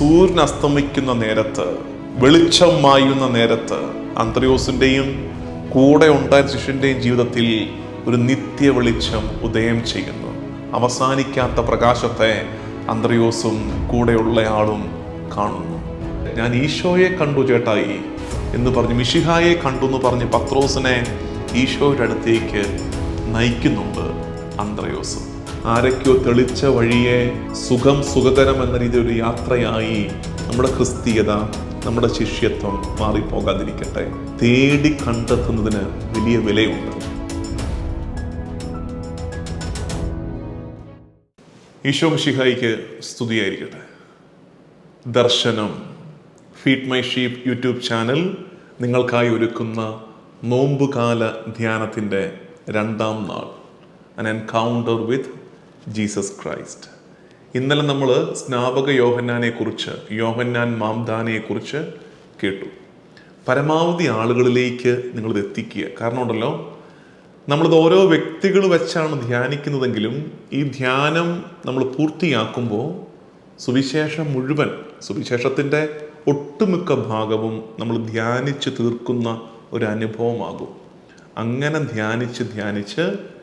സൂര്യൻ അസ്തമിക്കുന്ന നേരത്ത് വെളിച്ചം മായുന്ന നേരത്ത് അന്ത്രയോസിന്റെയും കൂടെ ഉണ്ടായ ശിഷ്യന്റെയും ജീവിതത്തിൽ ഒരു നിത്യ വെളിച്ചം ഉദയം ചെയ്യുന്നു. അവസാനിക്കാത്ത പ്രകാശത്തെ അന്ത്രയോസും കൂടെയുള്ളയാളും കാണുന്നു. ഞാൻ ഈശോയെ കണ്ടു ചേട്ടായി എന്ന് പറഞ്ഞ് മിഷിഹായെ കണ്ടു എന്ന് പറഞ്ഞ് പത്രോസിനെ ഈശോയുടെ അടുത്തേക്ക് നയിക്കുന്നുണ്ട് അന്ത്രയോസ്. ആരൊക്കെയോ തെളിച്ച വഴിയെ സുഖം സുഖകരം എന്ന രീതിയിൽ ഒരു യാത്രയായി നമ്മുടെ ക്രിസ്തീയത നമ്മുടെ ശിഷ്യത്വം മാറിപ്പോകാതിരിക്കട്ടെ. തേടി കണ്ടെത്തുന്നതിന് വലിയ വിലയുണ്ട്. ഈശോ ഷിഹായിക്ക് സ്തുതിയായിരിക്കട്ടെ. ദർശനം feed my sheep YouTube channel നിങ്ങൾക്കായി ഒരുക്കുന്ന നോമ്പുകാല ധ്യാനത്തിന്റെ രണ്ടാം നാൾ. അൻ എൻകൗണ്ടർ വിത്ത് ജീസസ് ക്രൈസ്റ്റ്. ഇന്നലെ നമ്മൾ സ്നാപക യോഹന്നാനെ കുറിച്ച് യോഹന്നാൻ മാംദാനയെ കുറിച്ച് കേട്ടു. പരമാവധി ആളുകളിലേക്ക് നിങ്ങളിത് എത്തിക്കുക. കാരണം ഉണ്ടല്ലോ നമ്മളിത് ഓരോ വ്യക്തികൾ വെച്ചാണ് ധ്യാനിക്കുന്നതെങ്കിലും ഈ ധ്യാനം നമ്മൾ പൂർത്തിയാക്കുമ്പോൾ സുവിശേഷം മുഴുവൻ സുവിശേഷത്തിന്റെ ഒട്ടുമിക്ക ഭാഗവും നമ്മൾ ധ്യാനിച്ച് തീർക്കുന്ന ഒരു അനുഭവമാകും. അങ്ങനെ ധ്യാനിച്ച് ധ്യാനിച്ച്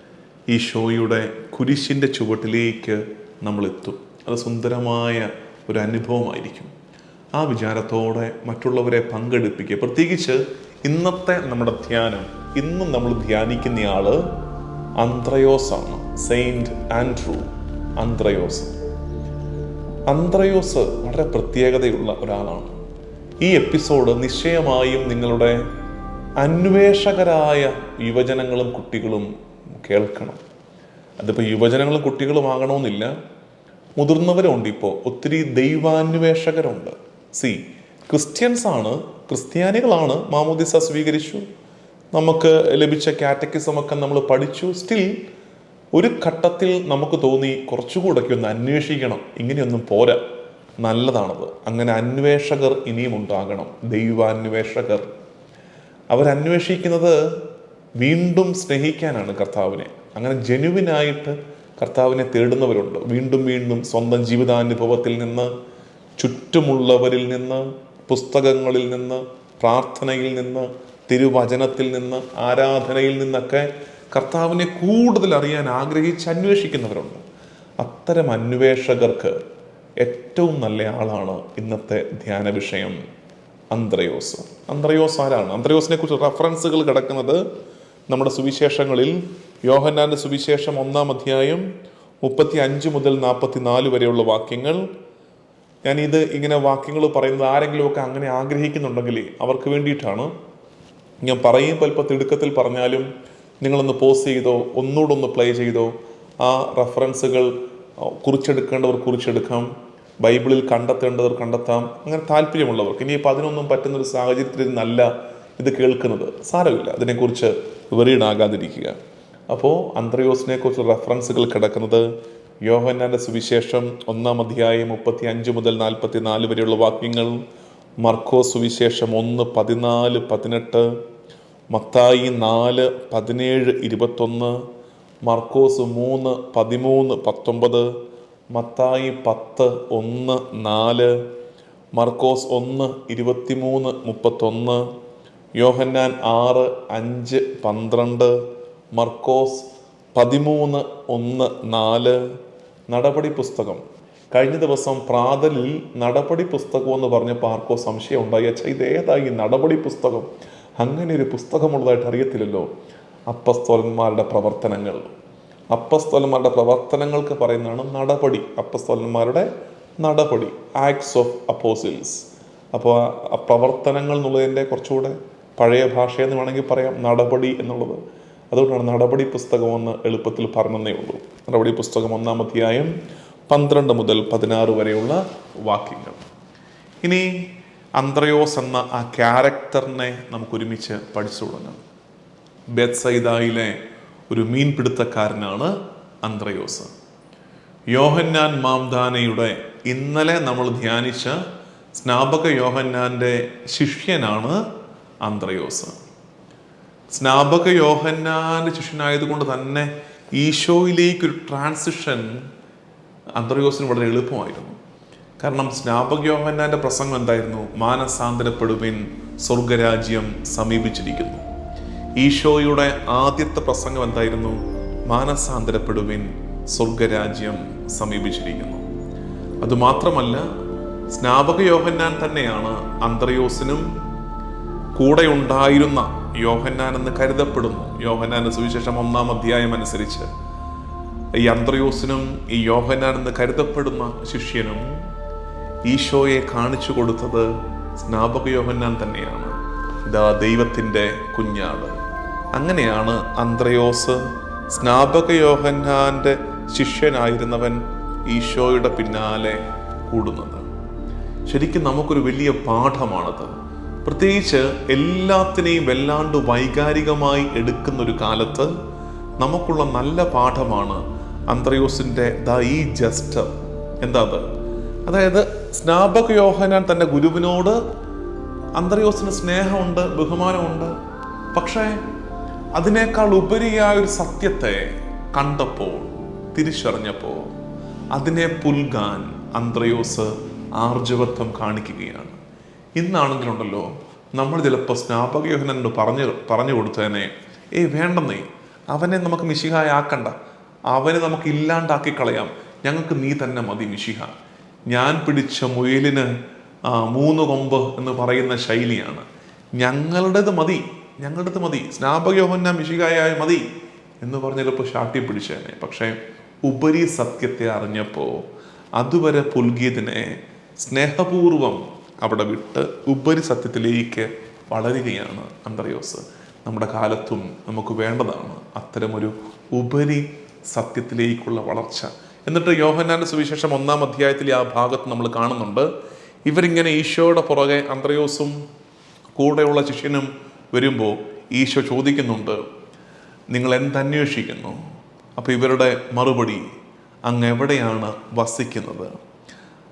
ഈ ഷോയുടെ കുരിശിന്റെ ചുവട്ടിലേക്ക് നമ്മൾ എത്തും അത് സുന്ദരമായ ഒരു അനുഭവമായിരിക്കും. ആ വിചാരത്തോടെ മറ്റുള്ളവരെ പങ്കെടുപ്പിക്കുക. പ്രത്യേകിച്ച് ഇന്നത്തെ നമ്മുടെ ധ്യാനം ഇന്നും നമ്മൾ ധ്യാനിക്കുന്നയാൾ അന്ത്രയോസ് ആണ് സെയിന്റ് ആൻഡ്രൂ അന്ത്രയോസ്. അന്ത്രയോസ് വളരെ പ്രത്യേകതയുള്ള ഒരാളാണ്. ഈ എപ്പിസോഡ് നിശ്ചയമായും നിങ്ങളുടെ അന്വേഷകരായ യുവജനങ്ങളും കുട്ടികളും കേൾക്കണം. അതിപ്പോൾ യുവജനങ്ങളും കുട്ടികളും ആകണമെന്നില്ല മുതിർന്നവരുണ്ട് ഇപ്പോൾ ഒത്തിരി ദൈവാന്വേഷകരുണ്ട്. സി ക്രിസ്ത്യൻസ് ആണ് ക്രിസ്ത്യാനികളാണ് മാമോദിസ സ്വീകരിച്ചു. നമുക്ക് ലഭിച്ച കാറ്റക്കിസമൊക്കെ നമ്മൾ പഠിച്ചു. സ്റ്റിൽ ഒരു ഘട്ടത്തിൽ നമുക്ക് തോന്നി കുറച്ചുകൂടൊക്കെ ഒന്ന് അന്വേഷിക്കണം. ഇങ്ങനെയൊന്നും പോരാ. നല്ലതാണത്. അങ്ങനെ അന്വേഷകർ ഇനിയും ഉണ്ടാകണം. ദൈവാന്വേഷകർ. അവരന്വേഷിക്കുന്നത് വീണ്ടും സ്നേഹിക്കാനാണ് കർത്താവിനെ. അങ്ങനെ ജനുവിനായിട്ട് കർത്താവിനെ തേടുന്നവരുണ്ട്. വീണ്ടും വീണ്ടും സ്വന്തം ജീവിതാനുഭവത്തിൽ നിന്ന് ചുറ്റുമുള്ളവരിൽ നിന്ന് പുസ്തകങ്ങളിൽ നിന്ന് പ്രാർത്ഥനയിൽ നിന്ന് തിരുവചനത്തിൽ നിന്ന് ആരാധനയിൽ നിന്നൊക്കെ കർത്താവിനെ കൂടുതൽ അറിയാൻ ആഗ്രഹിച്ച് അന്വേഷിക്കുന്നവരുണ്ട്. അത്തരം അന്വേഷകർക്ക് ഏറ്റവും നല്ല ആളാണ് ഇന്നത്തെ ധ്യാന വിഷയം അന്ത്രയോസ്. അന്ത്രയോസ് ആരാണ്? അന്ത്രയോസിനെ കുറിച്ച് റഫറൻസുകൾ കിടക്കുന്നത് നമ്മുടെ സുവിശേഷങ്ങളിൽ യോഹന്നാന്റെ സുവിശേഷം ഒന്നാം അധ്യായം മുപ്പത്തി അഞ്ച് മുതൽ നാൽപ്പത്തി നാല് വരെയുള്ള വാക്യങ്ങൾ. ഞാനിത് ഇങ്ങനെ വാക്യങ്ങൾ പറയുന്നത് ആരെങ്കിലുമൊക്കെ അങ്ങനെ ആഗ്രഹിക്കുന്നുണ്ടെങ്കിൽ അവർക്ക് വേണ്ടിയിട്ടാണ്. ഞാൻ പറയും പലപ്പോൾ തിടുക്കത്തിൽ പറഞ്ഞാലും നിങ്ങളൊന്ന് പോസ് ചെയ്തോ ഒന്നുകൂടെ ഒന്ന് പ്ലേ ചെയ്തോ ആ റെഫറൻസുകൾ കുറിച്ചെടുക്കേണ്ടവർ കുറിച്ചെടുക്കാം. ബൈബിളിൽ കണ്ടെത്തേണ്ടവർ കണ്ടെത്താം. അങ്ങനെ താല്പര്യമുള്ളവർക്ക് ഇനിയിപ്പോൾ അതിനൊന്നും പറ്റുന്നൊരു സാഹചര്യത്തിൽ നല്ല ഇത് കേൾക്കുന്നത്. സാരമില്ല. അതിനെക്കുറിച്ച് വെറിയിടാകാതിരിക്കുക. അപ്പോൾ അന്ത്രയോസിനെ കുറിച്ച് റെഫറൻസുകൾ കിടക്കുന്നത് യോഹന്നാന്റെ സുവിശേഷം ഒന്നാം അധ്യായം മുപ്പത്തി അഞ്ച് മുതൽ നാൽപ്പത്തി നാല് വരെയുള്ള വാക്യങ്ങൾ. മർക്കോ സുവിശേഷം ഒന്ന് പതിനാല് പതിനെട്ട് മത്തായി നാല് പതിനേഴ് ഇരുപത്തൊന്ന് മർക്കോസ് മൂന്ന് പതിമൂന്ന് പത്തൊമ്പത് മത്തായി പത്ത് ഒന്ന് നാല് മർക്കോസ് ഒന്ന് ഇരുപത്തിമൂന്ന് മുപ്പത്തൊന്ന് യോഹന്നാൻ ആറ് അഞ്ച് പന്ത്രണ്ട് മർക്കോസ് പതിമൂന്ന് ഒന്ന് നാല്. നടപടി പുസ്തകം. കഴിഞ്ഞ ദിവസം പ്രാതലിൽ നടപടി പുസ്തകം എന്ന് പറഞ്ഞപ്പോൾ ആർക്കോ സംശയം ഉണ്ടായി. അച്ഛാ ഇത് ഏതായി നടപടി പുസ്തകം? അങ്ങനെ ഒരു പുസ്തകമുള്ളതായിട്ട് അറിയത്തില്ലല്ലോ. അപ്പസ്തോലന്മാരുടെ പ്രവർത്തനങ്ങൾ. അപ്പസ്തോലന്മാരുടെ പ്രവർത്തനങ്ങൾക്ക് പറയുന്നതാണ് നടപടി. അപ്പസ്തോലന്മാരുടെ നടപടി. ആക്ട്സ് ഓഫ് അപ്പോസിൽസ് അപ്പോൾ ആ പ്രവർത്തനങ്ങൾ എന്നുള്ളതിന്റെ കുറച്ചുകൂടെ പഴയ ഭാഷയെന്ന് വേണമെങ്കിൽ പറയാം നടപടി എന്നുള്ളത്. അതുകൊണ്ടാണ് നടപടി പുസ്തകം എന്ന് എളുപ്പത്തിൽ പറഞ്ഞതേ ഉള്ളൂ. നടപടി പുസ്തകം ഒന്നാം അധ്യായം പന്ത്രണ്ട് മുതൽ പതിനാറ് വരെയുള്ള വാക്യങ്ങൾ. ഇനി അന്ത്രയോസ് എന്ന ആ ക്യാരക്ടറിനെ നമുക്ക് ഒരുമിച്ച് പഠിച്ചു തുടങ്ങാം ബെത്സൈദായിലെ ഒരു മീൻപിടുത്തക്കാരനാണ് അന്ത്രയോസ്. യോഹന്നാൻ മാംദാനയുടെ ഇന്നലെ നമ്മൾ ധ്യാനിച്ച സ്നാപക യോഹന്നാന്റെ ശിഷ്യനാണ് അന്ത്രയോസ്. സ്നാപക യോഹന്നാന്റെ ശിഷ്യനായതുകൊണ്ട് തന്നെ ഈശോയിലേക്ക് ഒരു ട്രാൻസിഷൻ അന്ത്രയോസിന് വളരെ എളുപ്പമായിരുന്നു. കാരണം സ്നാപക യോഹന്നാന്റെ പ്രസംഗം എന്തായിരുന്നു? മാനസാന്തരപ്പെടുവിൻ സ്വർഗരാജ്യം സമീപിച്ചിരിക്കുന്നു. ഈശോയുടെ ആദ്യത്തെ പ്രസംഗം എന്തായിരുന്നു? മാനസാന്തരപ്പെടുവിൻ സ്വർഗരാജ്യം സമീപിച്ചിരിക്കുന്നു. അതുമാത്രമല്ല സ്നാപക യോഹന്നാൻ തന്നെയാണ് അന്ത്രയോസിനും കൂടെ ഉണ്ടായിരുന്ന യോഹന്നാൻ എന്ന് കരുതപ്പെടുന്നു. യോഹന്നാന്റെ സുവിശേഷം ഒന്നാം അധ്യായം അനുസരിച്ച് ഈ അന്ത്രയോസിനും ഈ യോഹന്നാൻ എന്ന് കരുതപ്പെടുന്ന ശിഷ്യനും ഈശോയെ കാണിച്ചു കൊടുത്തത് സ്നാപക യോഹന്നാൻ തന്നെയാണ്. ഇതാ ദൈവത്തിന്റെ കുഞ്ഞാട്. അങ്ങനെയാണ് അന്ത്രയോസ് സ്നാപക യോഹന്നാന്റെ ശിഷ്യനായിരുന്നവൻ ഈശോയുടെ പിന്നാലെ കൂടുന്നത്. ശരിക്കും നമുക്കൊരു വലിയ പാഠമാണത്. പ്രത്യേകിച്ച് എല്ലാത്തിനെയും വല്ലാണ്ട് വൈകാരികമായി എടുക്കുന്ന ഒരു കാലത്ത് നമുക്കുള്ള നല്ല പാഠമാണ് അന്ത്രയോസിന്റെ ദ ഈ ജസ്റ്റ്. എന്താ അത്? അതായത് സ്നാപക യോഹനാൻ തന്റെ ഗുരുവിനോട് അന്തരയോസിന് സ്നേഹമുണ്ട് ബഹുമാനമുണ്ട്. പക്ഷേ അതിനേക്കാൾ ഉപരിയായ ഒരു സത്യത്തെ കണ്ടപ്പോൾ തിരിച്ചറിഞ്ഞപ്പോൾ അതിനെ പുൽകാൻ അന്ത്രയോസ് ആർജവത്വം കാണിക്കുകയാണ്. ഇന്നാണെങ്കിലുണ്ടല്ലോ നമ്മൾ ചിലപ്പോൾ സ്നാപക യോഹനോട് പറഞ്ഞു പറഞ്ഞു കൊടുത്തതിനെ ഏയ് വേണ്ടെന്നേ അവനെ നമുക്ക് മിശിഹായ ആക്കണ്ട അവനെ നമുക്ക് ഇല്ലാണ്ടാക്കി കളയാം ഞങ്ങൾക്ക് നീ തന്നെ മതി മിശിഹ. ഞാൻ പിടിച്ച മുയലിന് മൂന്ന് കൊമ്പ് എന്ന് പറയുന്ന ശൈലിയാണ്. ഞങ്ങളുടേത് മതി ഞങ്ങളുടേത് മതി. സ്നാപക യോഹന്ന മിശിഹായ മതി. എന്ന് പറഞ്ഞ ചിലപ്പോൾ ഷാട്ടി പിടിച്ചേനെ. പക്ഷേ ഉപരി സത്യത്തെ അറിഞ്ഞപ്പോൾ അതുവരെ പുൽകിയതിനെ സ്നേഹപൂർവം അവിടെ വിട്ട് ഉപരി സത്യത്തിലേക്ക് വളരുകയാണ് അന്തറിയോസ് നമ്മുടെ കാലത്തും നമുക്ക് വേണ്ടതാണ് അത്തരമൊരു ഉപരി സത്യത്തിലേക്കുള്ള വളർച്ച. എന്നിട്ട് യോഹന്നാന്റെ സുവിശേഷം ഒന്നാം അധ്യായത്തിൽ ആ ഭാഗത്ത് നമ്മൾ കാണുന്നുണ്ട്. ഇവരിങ്ങനെ ഈശോയുടെ പുറകെ അന്ത്രയോസും കൂടെയുള്ള ശിഷ്യനും വരുമ്പോൾ ഈശോ ചോദിക്കുന്നുണ്ട് നിങ്ങൾ എന്തന്വേഷിക്കുന്നു അപ്പോൾ ഇവരുടെ മറുപടി അങ്ങ് എവിടെയാണ് വസിക്കുന്നത്?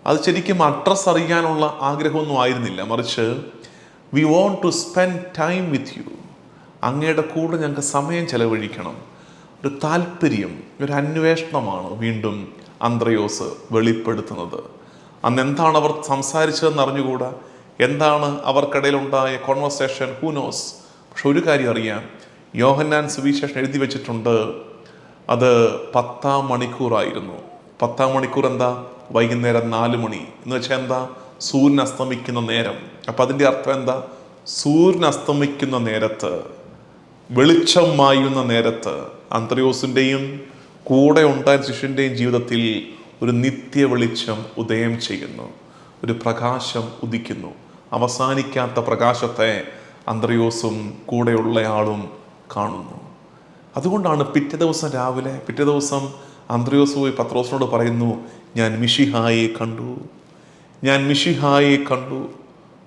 അത് ശരിക്കും അഡ്രസ് അറിയാനുള്ള ആഗ്രഹമൊന്നും ആയിരുന്നില്ല. മറിച്ച് we want to spend time with you അങ്ങയുടെ കൂടെ ഞങ്ങൾക്ക് സമയം ചെലവഴിക്കണം. ഒരു താല്പര്യം ഒരു അന്വേഷണമാണ് വീണ്ടും അന്ത്രയോസ് വെളിപ്പെടുത്തുന്നത്. അന്ന് എന്താണ് അവർ സംസാരിച്ചതെന്ന് അറിഞ്ഞുകൂടാ? എന്താണ് അവർക്കിടയിലുണ്ടായ കോൺവെർസേഷൻ ഹൂനോസ് പക്ഷെ ഒരു കാര്യം അറിയാം. യോഹന്നാൻ സുവിശേഷം എഴുതി വെച്ചിട്ടുണ്ട്. അത് പത്താം മണിക്കൂറായിരുന്നു. പത്താം മണിക്കൂർ എന്താ? വൈകുന്നേരം നാല് മണി. എന്ന് വെച്ചാൽ എന്താ? സൂര്യൻ അസ്തമിക്കുന്ന നേരം. അപ്പം അതിന്റെ അർത്ഥം എന്താ? സൂര്യൻ അസ്തമിക്കുന്ന നേരത്ത് വെളിച്ചം മായുന്ന നേരത്ത് അന്ത്രയോസിന്റെയും കൂടെ ഉണ്ടായ ശിഷ്യന്റെയും ജീവിതത്തിൽ ഒരു നിത്യ വെളിച്ചം ഉദയം ചെയ്യുന്നു. ഒരു പ്രകാശം ഉദിക്കുന്നു. അവസാനിക്കാത്ത പ്രകാശത്തെ അന്ത്രയോസും കൂടെയുള്ളയാളും കാണുന്നു. അതുകൊണ്ടാണ് പിറ്റേ ദിവസം രാവിലെ പിറ്റേ ദിവസം അന്ത്രയോസ് പോയി പത്രോസിനോട് പറയുന്നു ഞാൻ മിഷിഹായെ കണ്ടു. ഞാൻ മിഷിഹായെ കണ്ടു.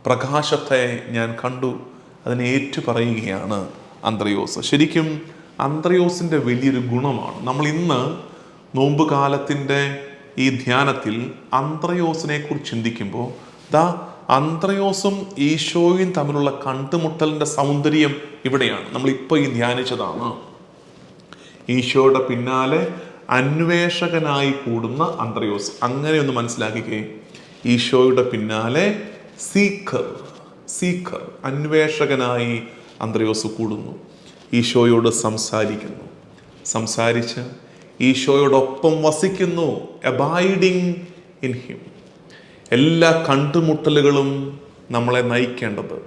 പ്രകാശത്തെ ഞാൻ കണ്ടു. അതിനെ ഏറ്റു പറയുകയാണ് അന്ത്രയോസ്. ശരിക്കും അന്ത്രയോസിന്റെ വലിയൊരു ഗുണമാണ്. നമ്മൾ ഇന്ന് നോമ്പ് കാലത്തിന്റെ ഈ ധ്യാനത്തിൽ അന്ത്രയോസിനെ കുറിച്ച് ചിന്തിക്കുമ്പോൾ ദാ അന്ത്രയോസും ഈശോയും തമ്മിലുള്ള കണ്ടുമുട്ടലിന്റെ സൗന്ദര്യം ഇവിടെയാണ്. നമ്മളിപ്പോൾ ഈ ധ്യാനിച്ചതാണ്. ഈശോയുടെ പിന്നാലെ അന്വേഷകനായി കൂടുന്ന അന്ത്രയോസ്. അങ്ങനെ ഒന്ന് മനസ്സിലാക്കിക്കേ. ഈശോയുടെ പിന്നാലെ സീക്കർ സീക്കർ അന്വേഷകനായി അന്ത്രയോസ് കൂടുന്നു. ഈശോയോട് സംസാരിക്കുന്നു. സംസാരിച്ച് ഈശോയോടൊപ്പം വസിക്കുന്നു. അബൈഡിങ് ഇൻ ഹിം എല്ലാ കണ്ടുമുട്ടലുകളും നമ്മളെ നയിക്കേണ്ടത്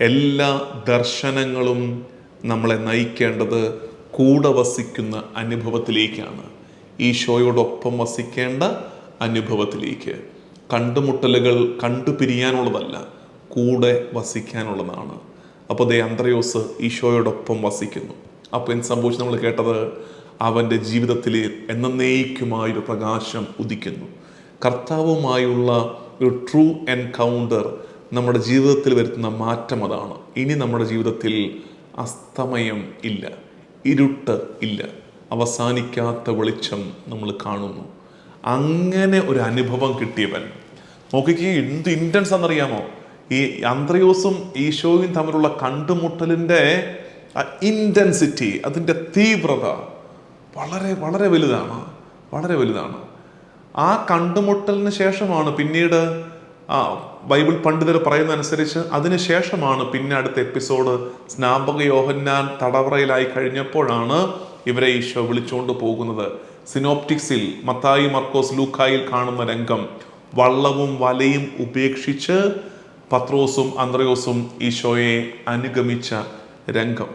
എല്ലാ ദർശനങ്ങളും നമ്മളെ നയിക്കേണ്ടത് കൂടെ വസിക്കുന്ന അനുഭവത്തിലേക്കാണ്. ഈശോയോടൊപ്പം വസിക്കേണ്ട അനുഭവത്തിലേക്ക്. കണ്ടുമുട്ടലുകൾ കണ്ടുപിരിയാനുള്ളതല്ല കൂടെ വസിക്കാനുള്ളതാണ്. അപ്പോൾ ദേ അന്ത്രയോസ് ഈശോയോടൊപ്പം വസിക്കുന്നു. അപ്പോൾ എന്ത് സംഭവിച്ചു നമ്മൾ കേട്ടത്? അവന്റെ ജീവിതത്തിൽ എന്നേക്കുമായൊരു പ്രകാശം ഉദിക്കുന്നു. കർത്താവുമായുള്ള ഒരു ട്രൂ എൻകൗണ്ടർ നമ്മുടെ ജീവിതത്തിൽ വരുത്തുന്ന മാറ്റം അതാണ്. ഇനി നമ്മുടെ ജീവിതത്തിൽ അസ്തമയം ഇല്ല ഇരുട്ട് ഇല്ല. അവസാനിക്കാത്ത വെളിച്ചം നമ്മൾ കാണുന്നു. അങ്ങനെ ഒരു അനുഭവം കിട്ടിയവൻ. നോക്കിക്ക് എന്ത് ഇന്റൻസ് എന്നറിയാമോ ഈ അന്ത്രയോസും ഈശോയും തമ്മിലുള്ള കണ്ടുമുട്ടലിന്റെ ഇന്റൻസിറ്റി അതിന്റെ തീവ്രത വളരെ വളരെ വലുതാണ്. വളരെ വലുതാണ്. ആ കണ്ടുമുട്ടലിന് ശേഷമാണ് പിന്നീട് ആ ബൈബിൾ പണ്ഡിതർ പറയുന്ന അനുസരിച്ച് അതിനുശേഷമാണ് പിന്നെ അടുത്ത എപ്പിസോഡ് സ്നാപക യോഹന്നാൻ തടവറയിലായി കഴിഞ്ഞപ്പോഴാണ് ഇവരെ ഈശോ വിളിച്ചുകൊണ്ട് പോകുന്നത്. സിനോപ്റ്റിക്സിൽ മത്തായി മർക്കോസ് ലൂക്കായിൽ കാണുന്ന രംഗം വള്ളവും വലയും ഉപേക്ഷിച്ച് പത്രോസും അന്ത്രയോസും ഈശോയെ അനുഗമിച്ച രംഗം.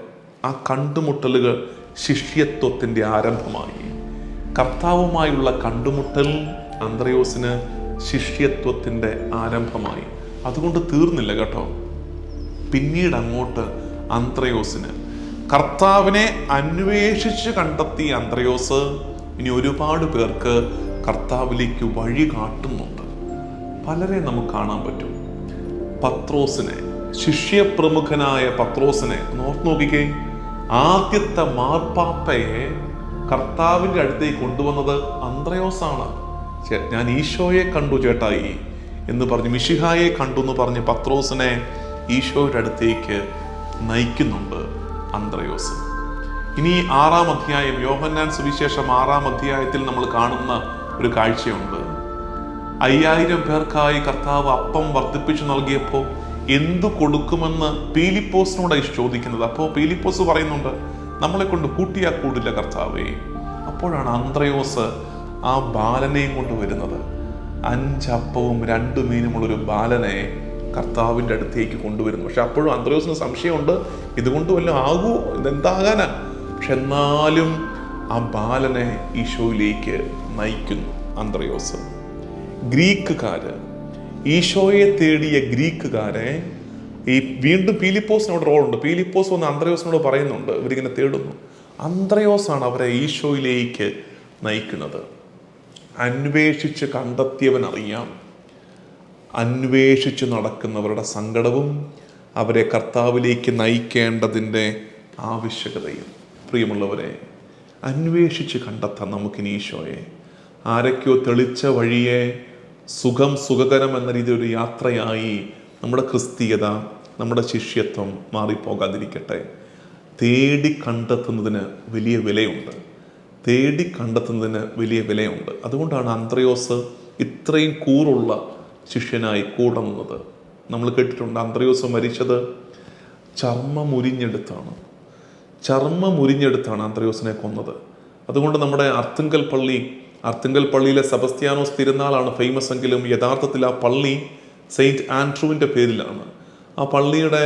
ആ കണ്ടുമുട്ടലുകൾ ശിഷ്യത്വത്തിന്റെ ആരംഭമായി. കർത്താവുമായുള്ള കണ്ടുമുട്ടൽ അന്ത്രയോസിന് ശിഷ്യത്വത്തിന്റെ ആരംഭമായി. അതുകൊണ്ട് തീർന്നില്ല കേട്ടോ. പിന്നീട് അങ്ങോട്ട് അന്ത്രയോസിന് കർത്താവിനെ അന്വേഷിച്ച് കണ്ടെത്തിയ അന്ത്രയോസ് ഇനി ഒരുപാട് പേർക്ക് കർത്താവിലേക്ക് വഴി കാട്ടുന്നുണ്ട്. പലരെ നമുക്ക് കാണാൻ പറ്റും. പത്രോസിനെ ശിഷ്യപ്രമുഖനായ പത്രോസിനെ നോർത്ത് നോക്കിക്കേ. ആദ്യത്തെ മാർപ്പാപ്പയെ കർത്താവിന്റെ അടുത്തേക്ക് കൊണ്ടുവന്നത് അന്ത്രയോസാണ്. ഞാൻ ഈശോയെ കണ്ടു ചേട്ടായി എന്ന് പറഞ്ഞ് മിഷിഹായെ കണ്ടു എന്ന് പറഞ്ഞ് പത്രോസിനെ ഈശോയുടെ അടുത്തേക്ക് നയിക്കുന്നുണ്ട്. അന്ത്രയോസ്. ഇനി ആറാം അധ്യായം യോഹന്നാൻ സുവിശേഷം ആറാം അധ്യായത്തിൽ നമ്മൾ കാണുന്ന ഒരു കാഴ്ചയുണ്ട്. അയ്യായിരം പേർക്കായി കർത്താവ് അപ്പം വർദ്ധിപ്പിച്ചു നൽകിയപ്പോൾ എന്തു കൊടുക്കുമെന്ന് പീലിപ്പോസിനോട് ചോദിക്കുന്നത്. അപ്പോൾ പീലിപ്പോസ് പറയുന്നുണ്ട് നമ്മളെ കൊണ്ട് കൂട്ടിയാ കൂടില്ല കർത്താവേ. അപ്പോഴാണ് അന്ത്രയോസ് ആ ബാലനെയും കൊണ്ട് വരുന്നത്. അഞ്ചപ്പവും രണ്ട് മീനുമുള്ളൊരു ബാലനെ കർത്താവിന്റെ അടുത്തേക്ക് കൊണ്ടുവരുന്നു. പക്ഷെ അപ്പോഴും അന്ത്രയോസിന് സംശയമുണ്ട് ഇതുകൊണ്ട് വല്ലതും ആകൂ ഇതെന്താകാനാ? പക്ഷെ എന്നാലും ആ ബാലനെ ഈശോയിലേക്ക് നയിക്കുന്നു അന്ത്രയോസ്. ഗ്രീക്കുകാര് ഈശോയെ തേടിയ ഗ്രീക്കുകാരെ ഈ വീണ്ടും പീലിപ്പോസിനോട് റോളുണ്ട്. പീലിപ്പോസ് വന്ന് അന്ത്രയോസിനോട് പറയുന്നുണ്ട് ഇവരിങ്ങനെ തേടുന്നു. അന്ത്രയോസാണ് അവരെ ഈശോയിലേക്ക് നയിക്കുന്നത്. അന്വേഷിച്ച് കണ്ടെത്തിയവൻ അറിയാം അന്വേഷിച്ച് നടക്കുന്നവരുടെ സങ്കടവും അവരെ കർത്താവിലേക്ക് നയിക്കേണ്ടതിന്റെ ആവശ്യകതയും. പ്രിയമുള്ളവരെ അന്വേഷിച്ച് കണ്ടെത്താം നമുക്കിനി ഈശോയെ. ആരൊക്കെയോ തെളിച്ച വഴിയെ സുഖം സുഖകരം എന്ന രീതിയിൽ ഒരു യാത്രയായി നമ്മുടെ ക്രിസ്തീയത നമ്മുടെ ശിഷ്യത്വം മാറിപ്പോകാതിരിക്കട്ടെ. തേടി കണ്ടെത്തുന്നതിന് വലിയ വിലയുണ്ട്. തേടി കണ്ടെത്തുന്നതിന് വലിയ വിലയുണ്ട്. അതുകൊണ്ടാണ് അന്ത്രയോസ് ഇത്രയും കൂറുള്ള ശിഷ്യനായി കൂടുന്നത് നമ്മൾ കേട്ടിട്ടുണ്ട് അന്ത്രയോസ് മരിച്ചത് ചർമ്മമുരിഞ്ഞെടുത്താണ്. ചർമ്മമുരിഞ്ഞെടുത്താണ് അന്ത്രയോസിനെ കൊന്നത്. അതുകൊണ്ട് നമ്മുടെ അർത്തുങ്കൽ പള്ളി അർത്തുങ്കൽ പള്ളിയിലെ സെബസ്ത്യാനോസ് തിരുനാളാണ് ഫേമസ് എങ്കിലും യഥാർത്ഥത്തിൽ ആ പള്ളി സെയിന്റ് ആൻഡ്രൂവിന്റെ പേരിലാണ്. ആ പള്ളിയുടെ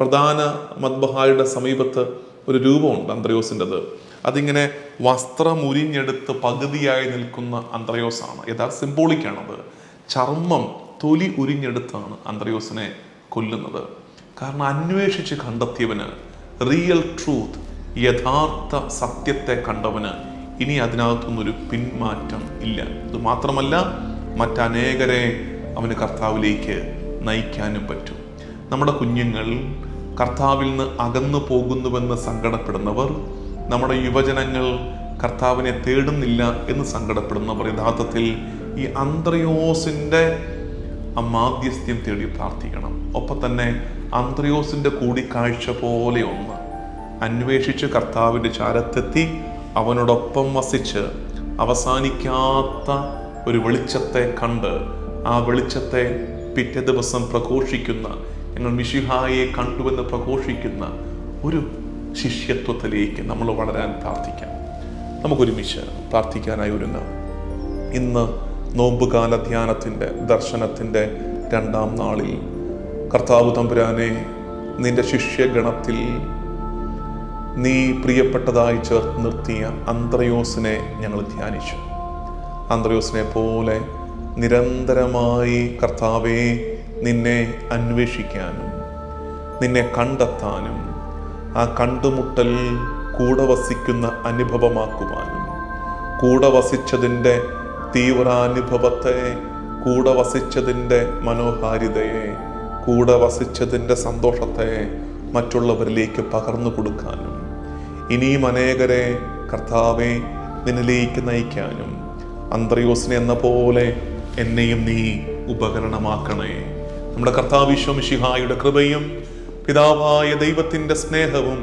പ്രധാന മദ്ബഹായുടെ സമീപത്ത് ഒരു രൂപമുണ്ട് അന്ത്രയോസിന്റെത്. അതിങ്ങനെ വസ്ത്രമുരിഞ്ഞെടുത്ത് പകുതിയായി നിൽക്കുന്ന അന്ത്രയോസാണ്. യഥാർത്ഥ സിംബോളിക്കാണത് ചർമ്മം തൊലി ഉരിഞ്ഞെടുത്താണ് അന്ത്രയോസിനെ കൊല്ലുന്നത്. കാരണം അന്വേഷിച്ച് കണ്ടെത്തിയവന് റിയൽ ട്രൂത്ത് യഥാർത്ഥ സത്യത്തെ കണ്ടവന് ഇനി അതിനകത്തുനിന്നൊരു പിന്മാറ്റം ഇല്ല. ഇത് മാത്രമല്ല മറ്റനേകരെ അവന് കർത്താവിലേക്ക് നയിക്കാനും പറ്റും. നമ്മുടെ കുഞ്ഞുങ്ങൾ കർത്താവിൽ നിന്ന് അകന്നു പോകുന്നുവെന്ന് സങ്കടപ്പെടുന്നവർ നമ്മുടെ യുവജനങ്ങൾ കർത്താവിനെ തേടുന്നില്ല എന്ന് സങ്കടപ്പെടുന്നവർ യഥാർത്ഥത്തിൽ ഈ അന്ത്രയോസിന്റെ മാധ്യസ്ഥ്യം തേടി പ്രാർത്ഥിക്കണം. ഒപ്പം തന്നെ അന്ത്രയോസിന്റെ കൂടിക്കാഴ്ച പോലെ ഒന്ന് അന്വേഷിച്ച് കർത്താവിന്റെ ചാരത്തെത്തി അവനോടൊപ്പം വസിച്ച് അവസാനിക്കാത്ത ഒരു വെളിച്ചത്തെ കണ്ട് ആ വെളിച്ചത്തെ പിറ്റേ ദിവസം പ്രഘോഷിക്കുന്ന ഞങ്ങൾ മിഷിഹായെ കണ്ടുവെന്ന് പ്രഘോഷിക്കുന്ന ഒരു ശിഷ്യത്വത്തിലേക്ക് നമ്മൾ വളരാൻ പ്രാർത്ഥിക്കാം. നമുക്കൊരുമിച്ച് പ്രാർത്ഥിക്കാനായി ഒരുങ്ങാം. ഇന്ന് നോമ്പുകാല ധ്യാനത്തിന്റെ ദർശനത്തിന്റെ രണ്ടാം നാളിൽ കർത്താവ് തമ്പുരാനെ നിന്റെ ശിഷ്യഗണത്തിൽ നീ പ്രിയപ്പെട്ടതായി ചേർത്ത് നിർത്തിയ അന്ത്രയോസിനെ ഞങ്ങൾ ധ്യാനിച്ചു. അന്ത്രയോസിനെ പോലെ നിരന്തരമായി കർത്താവെ നിന്നെ അന്വേഷിക്കാനും നിന്നെ കണ്ടെത്താനും ആ കണ്ടുമുട്ടൽ കൂടെ വസിക്കുന്ന അനുഭവമാക്കുവാനും കൂടെ വസിച്ചതിന്റെ തീവ്രാനുഭവത്തെ കൂടെ വസിച്ചതിന്റെ മനോഹാരിതയെ കൂടെ വസിച്ചതിന്റെ സന്തോഷത്തെ മറ്റുള്ളവരിലേക്ക് പകർന്നു കൊടുക്കാനും ഇനിയും അനേകരെ കർത്താവെ നിന്നിലേക്ക് നയിക്കാനും അന്ത്രയോസിനെ എന്ന പോലെ എന്നെയും നീ ഉപകരണമാക്കണേ. നമ്മുടെ കർത്താവിശ്വമിഷിഹായുടെ കൃപയും പിതാവായ ദൈവത്തിന്റെ സ്നേഹവും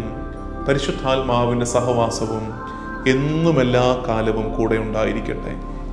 പരിശുദ്ധാത്മാവിന്റെ സഹവാസവും എന്നും എല്ലാ കാലവും കൂടെ ഉണ്ടായിരിക്കട്ടെ.